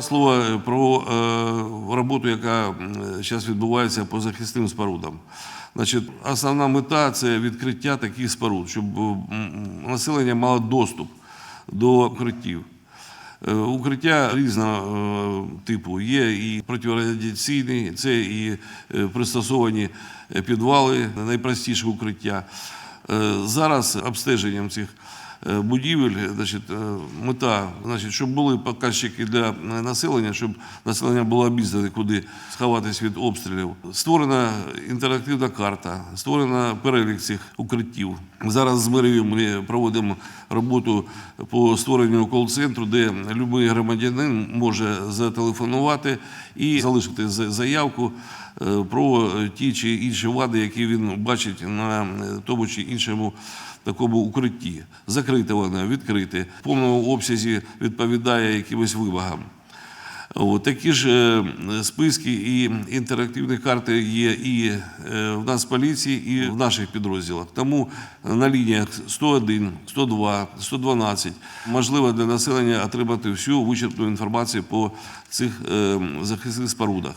Два слова про е, роботу, яка зараз відбувається по захисним спорудам. Значить, основна мета це відкриття таких споруд, щоб населення мало доступ до укриттів. Е, Укриття різного е, типу є і протирадіаційні, це і е, пристосовані е, підвали, найпростіше укриття. Е, Зараз обстеженням цих е, будівель, значить, е, мета, значить, щоб були показчики для населення, щоб населення було обізнане, куди сховатись від обстрілів. Створена інтерактивна карта, створена перелік цих укриттів. Зараз з мерією ми проводимо роботу по створенню кол-центру, де будь-який громадянин може зателефонувати і залишити заявку е, про ті чи інші вади, які він бачить на е, тому чи іншому такому укритті. Закрите воно, відкрите, в повному обсязі відповідає якимось вимогам. От, такі ж е, списки і інтерактивні карти є і е, в нас поліції, і в наших підрозділах. Тому на лініях 101, 102, 112 можливо для населення отримати всю вичерпну інформацію по цих е, захисних спорудах.